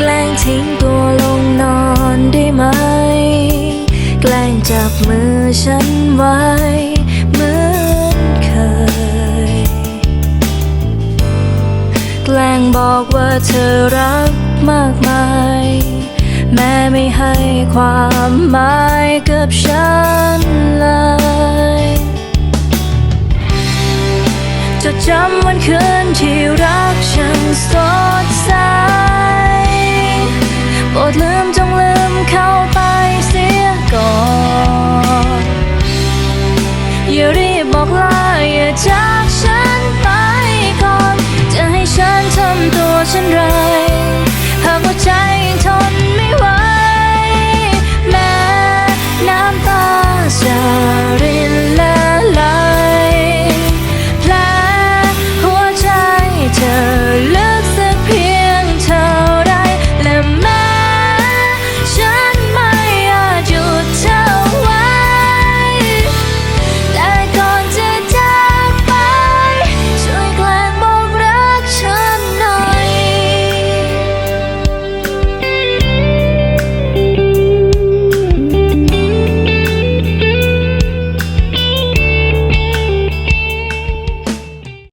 แกล้งทิ้งตัวลงนอนได้ไหม แกล้งจับมือฉันไว้เหมือนเคย แกล้งบอกว่าเธอรักมากมาย แม่ไม่ให้ความหมายกับฉันเลยจะจำวันคืนที่รักฉัน บอกลาอย่าจากฉันไปก่อน จะให้ฉันทำตัวเช่นไร หากว่าใจยังทนไม่ไหวแม้น้ำตาจะ